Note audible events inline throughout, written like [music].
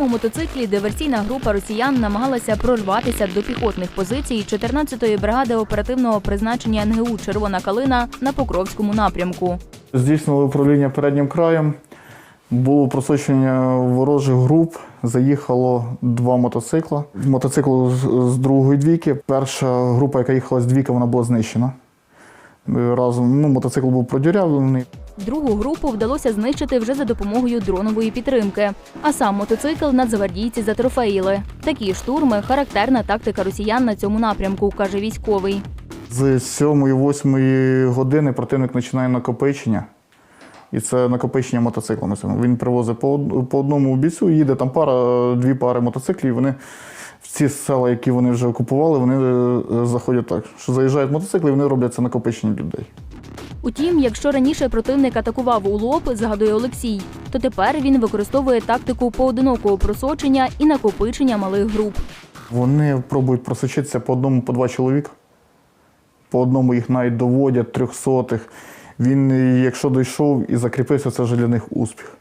цьому мотоциклі диверсійна група росіян намагалася прорватися до піхотних позицій 14-ї бригади оперативного призначення НГУ Червона калина на Покровському напрямку. Здійснили управління переднім краєм. Було просочення ворожих груп. Заїхало два мотоцикла. Мотоцикл з- з другої двійки. Перша група, яка їхала з двійки, вона була знищена. Е, Разом ну, мотоцикл був продірявлений. Другу групу вдалося знищити вже за допомогою дронової підтримки. А сам мотоцикл нацгвардійці затрофеїли. Такі штурми характерна тактика росіян на цьому напрямку, каже військовий. З 7-8 години противник починає накопичення. І це накопичення мотоциклами. Він привозить по, одному бійцю, їде там пара, дві пари мотоциклів. Вони ці села, які вони вже окупували, вони е, заходять так, що заїжджають мотоцикли, і вони роблять це накопичення людей. Утім, якщо раніше противник атакував у лоб, згадує Олексій, то тепер він використовує тактику поодинокого просочення і накопичення малих груп. Вони пробують просочитися по одному, по два чоловіка. По одному їх навіть доводять трьохсотих. Він, якщо дійшов і закріпився, це вже для них успіх.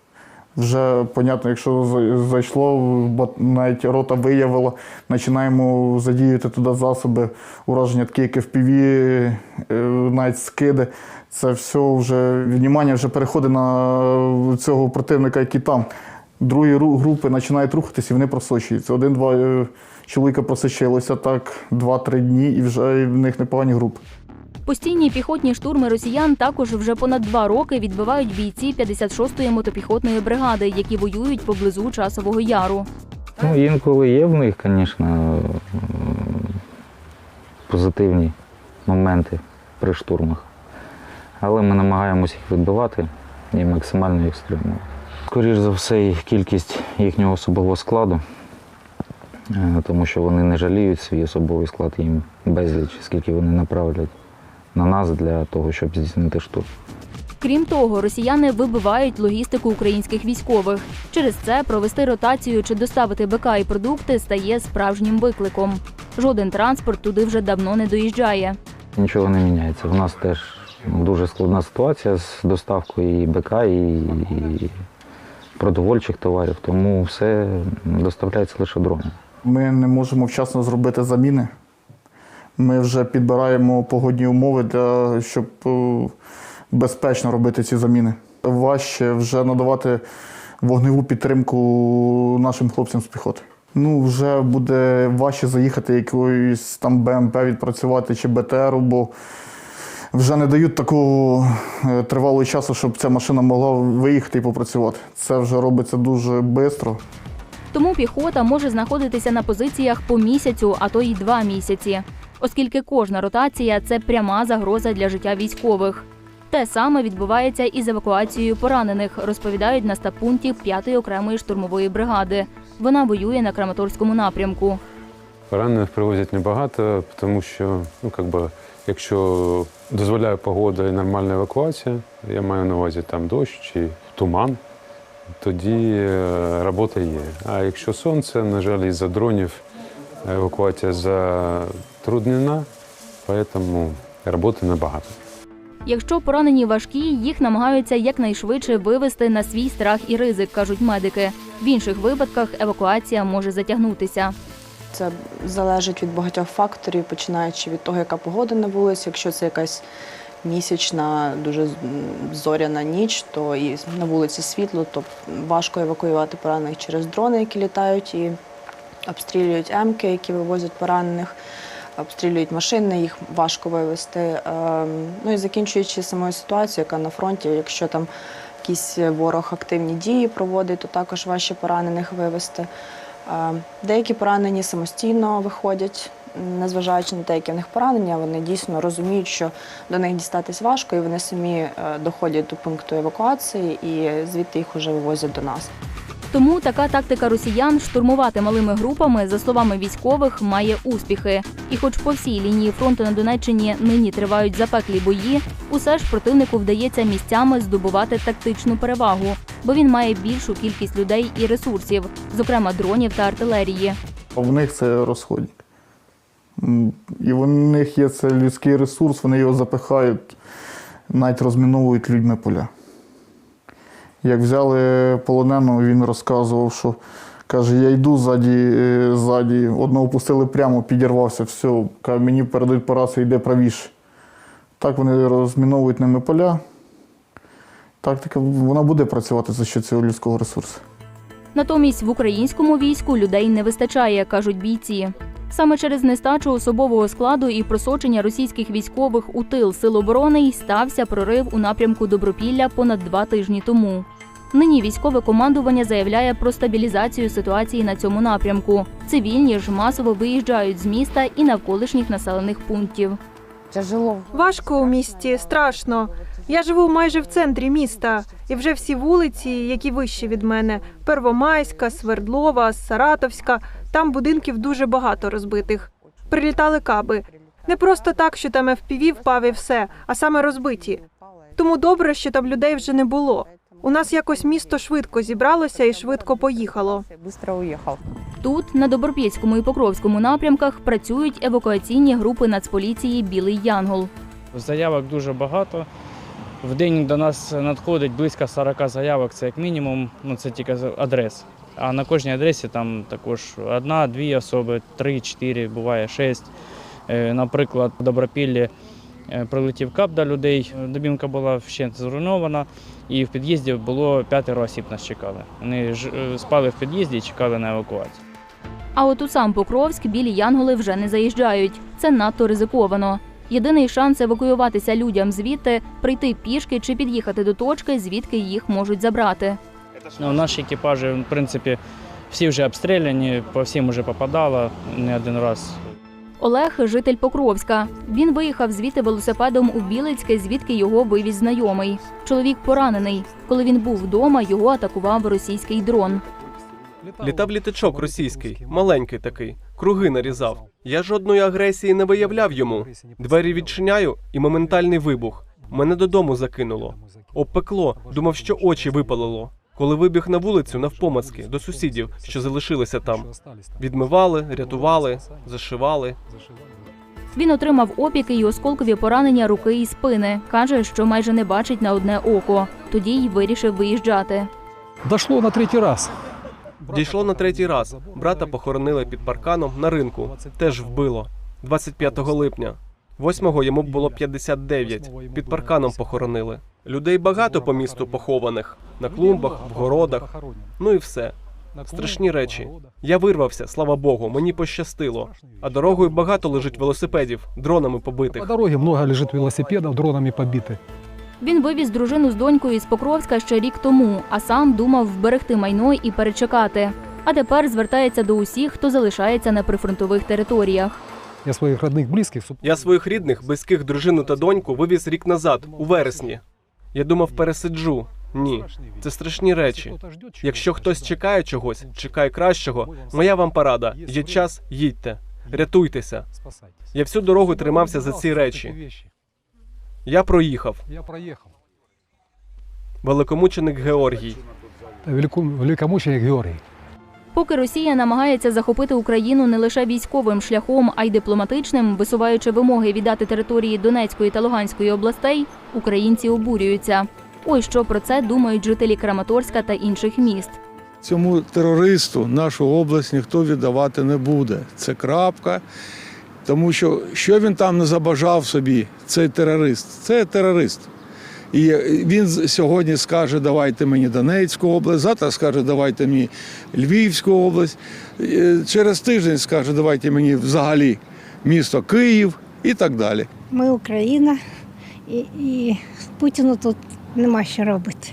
Вже, понятно, якщо зайшло, бо навіть рота виявила, починаємо задіяти туди засоби, ураження такі, як FPV, е, навіть скиди. Це все вже внимання вже переходить на цього противника, який там. Другі групи починають рухатися і вони просочуються. Один-два е, чоловіка просочилося так, два-три дні, і вже в них непогані групи. Постійні піхотні штурми росіян також вже понад два роки відбивають бійці 56-ї мотопіхотної бригади, які воюють поблизу часового яру. Ну, інколи є в них, звісно, позитивні моменти при штурмах. Але ми намагаємося їх відбивати і максимально їх стримувати. Скоріше за все, кількість їхнього особового складу, е, тому що вони не жаліють свій особовий склад їм безліч, скільки вони направлять на нас для того, щоб здійснити штурм. Крім того, росіяни вибивають логістику українських військових. Через це провести ротацію чи доставити БК і продукти стає справжнім викликом. Жоден транспорт туди вже давно не доїжджає. Нічого не міняється. У нас теж дуже складна ситуація з доставкою і БК, і, і продовольчих товарів, тому все доставляється лише дроном. Ми не можемо вчасно зробити заміни. Ми вже підбираємо погодні умови, для, щоб е, безпечно робити ці заміни. Важче вже надавати вогневу підтримку нашим хлопцям з піхоти. Ну, вже буде важче заїхати якоюсь там БМП відпрацювати чи БТР, бо вже не дають такого е, тривалого часу, щоб ця машина могла виїхати і попрацювати. Це вже робиться дуже швидко. Тому піхота може знаходитися на позиціях по місяцю, а то й два місяці, оскільки кожна ротація це пряма загроза для життя військових. Те саме відбувається і з евакуацією поранених, розповідають на стаб-пункті 5-ї окремої штурмової бригади. Вона воює на Краматорському напрямку. Поранених привозять небагато, тому що, ну, как би, якщо дозволяє погода і нормальна евакуація, я маю на увазі там дощ чи туман, тоді е, робота є. А якщо сонце, на жаль, із-за дронів евакуація затруднена, тому роботи небагато. Якщо поранені важкі, їх намагаються якнайшвидше вивести на свій страх і ризик, кажуть медики. В інших випадках евакуація може затягнутися. Це залежить від багатьох факторів, починаючи від того, яка погода на вулиці. Якщо це якась місячна, дуже зоряна ніч, то і на вулиці світло, то важко евакуювати поранених через дрони, які літають і обстрілюють емки, які вивозять поранених, обстрілюють машини, їх важко вивезти. Ем, Ну і закінчуючи самою ситуацією, яка на фронті, якщо там якийсь ворог активні дії проводить, то також важче поранених вивезти. Е, Деякі поранені самостійно виходять, незважаючи на те, які в них поранення, вони дійсно розуміють, що до них дістатись важко, і вони самі е, доходять до пункту евакуації і звідти їх вже вивозять до нас. Тому така тактика росіян штурмувати малими групами, за словами військових, має успіхи. І хоч по всій лінії фронту на Донеччині нині тривають запеклі бої, усе ж противнику вдається місцями здобувати тактичну перевагу, бо він має більшу кількість людей і ресурсів, зокрема дронів та артилерії. В них це розходник. І в них є це людський ресурс, вони його запихають, навіть розміновують людьми поля. Як взяли полоненого, він розказував, що Каже, я йду ззаді, е, ззаді. одного пустили прямо, підірвався, все. Каже, мені передають по рації, йде правіше. Так вони розміновують ними поля. Тактика вона буде працювати за що цього людського ресурсу. Натомість в українському війську людей не вистачає, кажуть бійці. Саме через нестачу особового складу і просочення російських військових у тил сил оборони й стався прорив у напрямку Добропілля понад два тижні тому. Нині військове командування заявляє про стабілізацію ситуації на цьому напрямку. Цивільні ж масово виїжджають з міста і навколишніх населених пунктів. Тяжело. Важко у місті, страшно. Я живу майже в центрі міста, і вже всі вулиці, які вищі від мене: Первомайська, Свердлова, Саратовська. Там будинків дуже багато розбитих. Прилітали каби. Не просто так, що там FPV впав і все, а саме розбиті. Тому добре, що там людей вже не було. У нас якось місто швидко зібралося і швидко поїхало. Тут, на Добропільському і Покровському напрямках, працюють евакуаційні групи Нацполіції Білий Янгол. Заявок дуже багато. В день до нас надходить близько 40 заявок, це як мінімум, ну це тільки з адрес. А на кожній адресі там також одна-дві особи, три, чотири, буває шість. Е, Наприклад, в Добропіллі е, прилетів кап до людей, добінка була вщент зруйнована, і в під'їзді було п'ятеро осіб нас чекали. Вони ж е, спали в під'їзді і чекали на евакуацію. А от у сам Покровськ білі янголи вже не заїжджають. Це надто ризиковано. Єдиний шанс евакуюватися людям звідти прийти пішки чи під'їхати до точки, звідки їх можуть забрати. Ну, наші екіпажі, в принципі, всі вже обстріляні, по всім вже попадало не один раз. Олег житель Покровська. Він виїхав звідти велосипедом у Білицьке, звідки його вивіз знайомий. Чоловік поранений. Коли він був вдома, його атакував російський дрон. Літав літачок російський, маленький такий, круги нарізав. Я жодної агресії не виявляв йому. Двері відчиняю і моментальний вибух. Мене додому закинуло. Обпекло, думав, що очі випалило. Коли вибіг на вулицю навпомацки до сусідів, що залишилися там. Відмивали, рятували, зашивали. Він отримав опіки і осколкові поранення руки і спини. каже, що майже не бачить на одне око. Тоді й вирішив виїжджати. Дошло на третій раз. Дійшло на третій раз. Брата похоронили під парканом на ринку. Теж вбило. 25 липня. 8-го йому було 59. Під парканом похоронили. Людей багато по місту похованих. На клумбах, в городах. Ну і все. Страшні речі. Я вирвався, слава Богу, мені пощастило. А дорогою багато лежить велосипедів, дронами По побитих. дороге много лежит велосипедов, дронами побиты. Він вивіз дружину з донькою з Покровська ще рік тому, а сам думав вберегти майно і перечекати. А тепер звертається до усіх, хто залишається на прифронтових територіях. Я своих родных, близких, суп- Я своїх рідних, близьких дружину та доньку вивіз рік назад, у вересні. Я думав, пересиджу. Ні, це страшні речі. Якщо хтось чекає чогось, чекає кращого, моя вам порада. Є час, їдьте, рятуйтеся. Я всю дорогу тримався за ці речі. Я проїхав. Великомученик Георгій. Великомученик Георгий. Поки Росія намагається захопити Україну не лише військовим шляхом, а й дипломатичним, висуваючи вимоги віддати території Донецької та Луганської областей, українці обурюються. Ось що про це думають жителі Краматорська та інших міст. Цьому терористу нашу область ніхто віддавати не буде. Це крапка. Тому що що він там не забажав собі, цей терорист, це терорист. І він сьогодні скаже, давайте мені Донецьку область, завтра скаже, давайте мені Львівську область. Е, Через тиждень скаже, давайте мені взагалі місто Київ і так далі. Ми Україна, і, і Путіну тут нема що робити.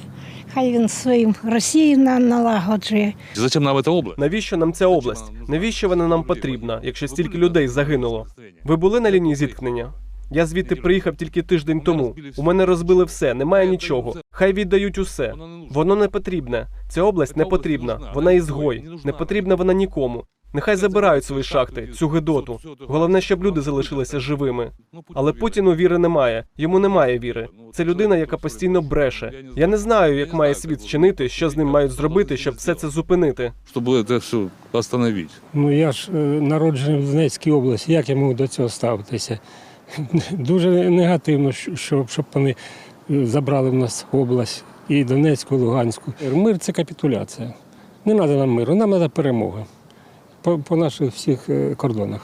Хай він своїм Росію на- налагоджує. Зачем нам эта область? Навіщо нам ця область? Навіщо вона нам потрібна, якщо стільки людей загинуло? Ви були на лінії зіткнення? Я звідти приїхав тільки тиждень тому. У мене розбили все, немає нічого. Хай віддають усе. Воно не потрібне. Ця область не потрібна. Вона ізгой. Не потрібна вона нікому. Нехай забирають свої шахти, цю гидоту. Головне, щоб люди залишилися живими. Але Путіну віри немає. Йому немає віри. Це людина, яка постійно бреше. Я не знаю, як має світ вчинити, що з ним мають зробити, щоб все це зупинити. Чтобы это все остановить. Ну я ж е, народжений в Донецькій області. Як я можу до цього ставитися? [laughs] Дуже негативно, щоб, щоб вони е, забрали в нас область і Донецьку, і Луганську. Мир це капітуляція. Не треба нам миру, нам треба перемога по, по наших всіх е, кордонах.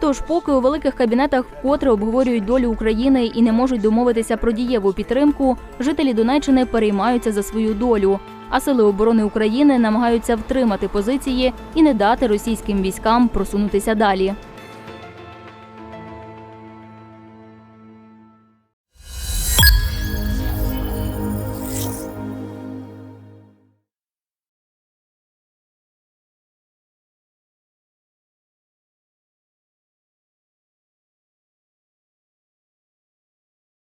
Тож, поки у великих кабінетах вкотре обговорюють долю України і не можуть домовитися про дієву підтримку, жителі Донеччини переймаються за свою долю. А сили оборони України намагаються втримати позиції і не дати російським військам просунутися далі.